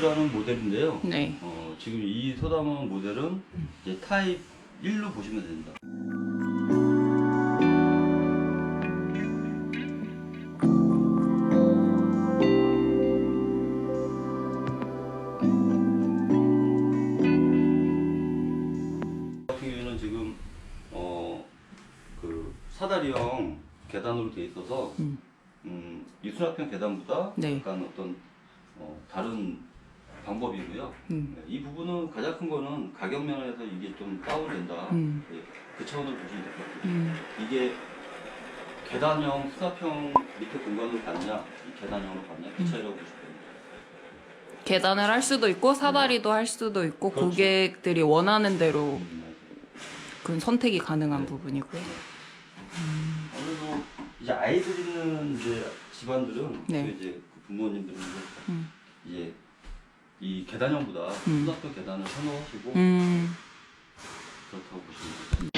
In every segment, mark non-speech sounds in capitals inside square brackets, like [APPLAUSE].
라는 모델인데요. 네. 어, 지금 이 소담원 모델은 이제 타입 1로 보시면 됩니다. 같은 경우에는 지금 어, 그 사다리형 계단으로 돼 있어서 음. 음, 이 수납형 계단보다 네. 약간 어떤 어, 다른 방법이고요. 음. 네, 이 부분은 가장 큰 거는 가격 면에서 이게 좀 다운된다. 음. 예, 그 차원으로 보시면 될 것 같아요. 음. 이게 계단형, 수납형 밑에 공간을 이 계단형으로 음. 그 차이라고 보시면 됩니다. 계단을 할 수도 있고 사다리도 할 수도 있고 그렇죠. 고객들이 원하는 대로 음, 그 선택이 가능한 네. 부분이고요. 아무래도 이제 아이들 있는 이제 집안들은 네. 그 이제 그 부모님들은 이제, 음. 이제 이 계단형보다 음. 수납형 계단을 선호하시고 음. 그렇다고 보시면 됩니다.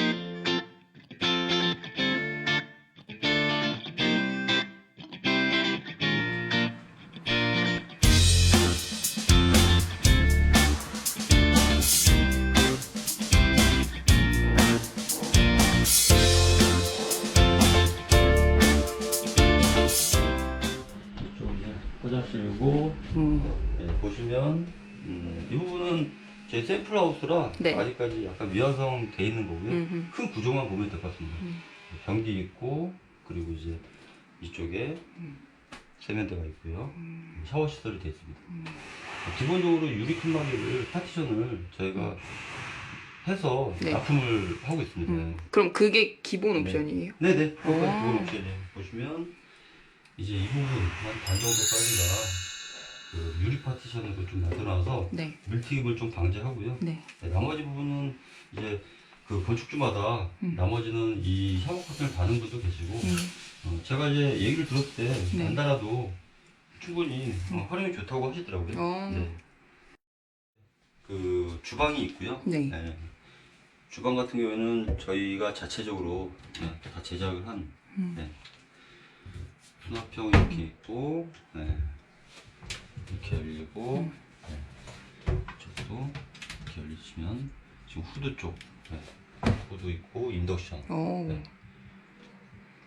제 샘플 하우스라 네. 아직까지 약간 미완성 돼 있는 거고요. 음흠. 큰 구조만 보면 될 것 같습니다. 음. 변기 있고 그리고 이제 이쪽에 음. 세면대가 있고요. 샤워 시설이 되어 있습니다. 기본적으로 유리 칸막이를 파티션을 저희가 해서 네. 납품을 하고 있습니다. 음. 그럼 그게 기본 네. 옵션이에요? 네 네. 그거가 아. 기본 옵션이에요. 보시면 이제 이 부분 한 반 정도까지가 그 유리 파티션으로 좀 만들어놔서 네. 밀팅입을 좀 방지하고요. 네. 네, 나머지 부분은 이제 그 건축주마다 음. 나머지는 이 샤워 커튼을 다는 분도 계시고 음. 어, 제가 이제 얘기를 들었을 때 네. 음. 안 달아도 충분히 어, 활용이 좋다고 하시더라고요. 어. 네. 그 주방이 있고요. 네. 주방 같은 경우에는 저희가 자체적으로 네, 다 제작을 한 음. 네. 수납형 이렇게 있고 네. 이렇게 열리고 음. 네. 이쪽도 이렇게 열리시면 지금 후드 쪽 네. 후드 있고 인덕션 어. 네.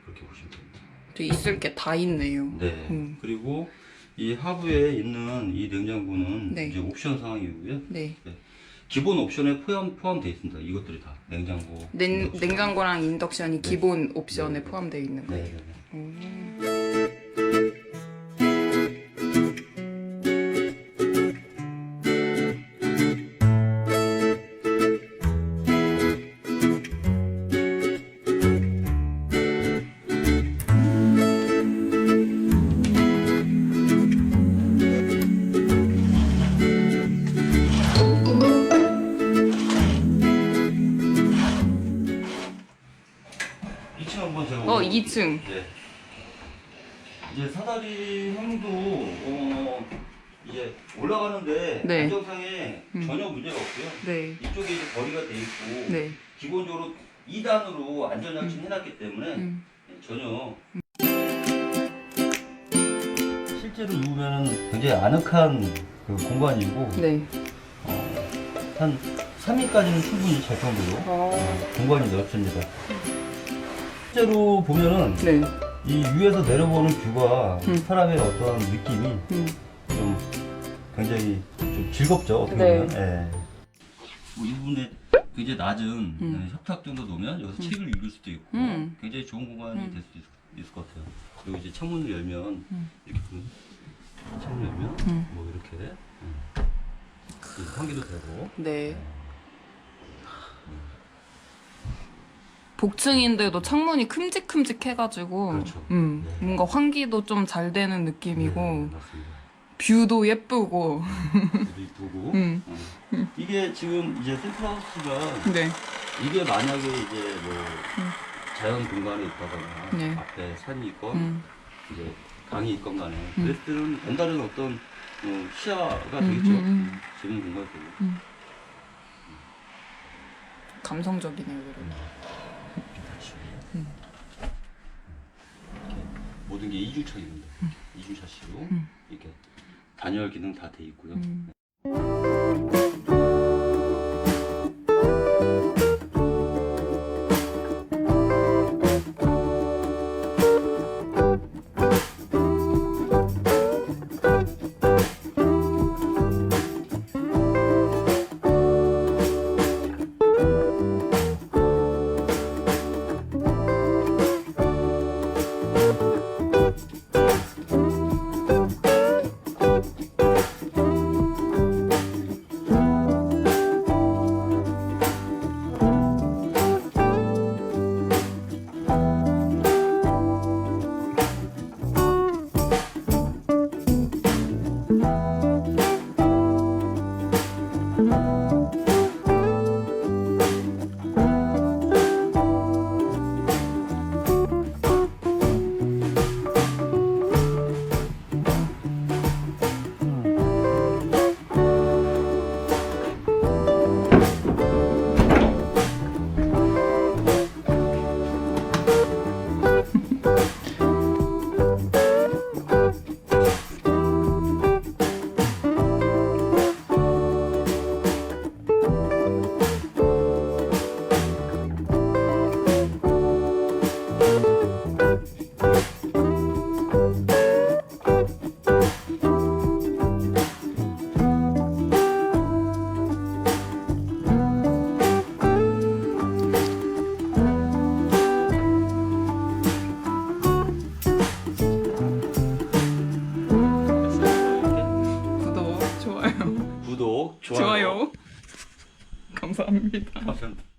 그렇게 보시면 됩니다. 저 있을 게 다 있네요. 네. 음. 그리고 이 하부에 있는 이 냉장고는 네. 이제 옵션 상황이고요. 네. 기본 옵션에 포함 포함되어 있습니다. 이것들이 다 냉장고, 냉, 인덕션. 냉장고랑 인덕션이 네. 기본 옵션에 네. 포함되어 있는 네. 거예요. 네. 네. 음. 2층. 네. 이제 사다리 형도 어, 이제 올라가는데 네. 안정상에 음. 전혀 문제가 없고요. 네. 이쪽에 이제 거리가 돼 있고 네. 기본적으로 2단으로 안전장치 를 해놨기 때문에 음. 전혀 실제로 누우면 굉장히 아늑한 그 공간이고 네. 한 3인까지는 충분히 잘 정도로 어. 공간이 넓습니다. 실제로 보면은 네. 이 위에서 내려보는 뷰가 음. 사람의 어떤 느낌이 음. 좀 굉장히 좀 즐겁죠 어떻게 네. 보면. 예. 뭐이 부분에 굉장히 낮은 음. 네, 협탁 정도 놓으면 여기서 음. 책을 읽을 수도 있고 음. 굉장히 좋은 공간이 음. 될 수도 있, 있을 것 같아요. 그리고 이제 창문을 열면 음. 이렇게 보면 창문 열면 음. 뭐 이렇게 음. 그 환기도 되고 네. 복층인데도 창문이 큼직큼직해가지고, 그렇죠. 음, 네. 뭔가 환기도 좀 잘 되는 느낌이고, 네, 맞습니다. 뷰도 예쁘고, 뷰도 이쁘고 [LAUGHS] 음. 어. 이게 지금 이제 센트하우스가 네. 이게 만약에 이제 뭐 자연 공간에 있다거나 네. 앞에 산이 있건 음. 이제 강이 있건 간에 음. 그랬을 때는 별다른 어떤 어, 시야가 음, 되겠죠. 음, 음. 재밌는 공간이 되고. 음. 감성적이네요, 그리고. 음. 모든 게 이중창입니다. 이중 샤시로 음. 이렇게 단열 기능 다 돼 있고요. 음. 구독, 좋아요. 좋아요. 감사합니다. 감사합니다.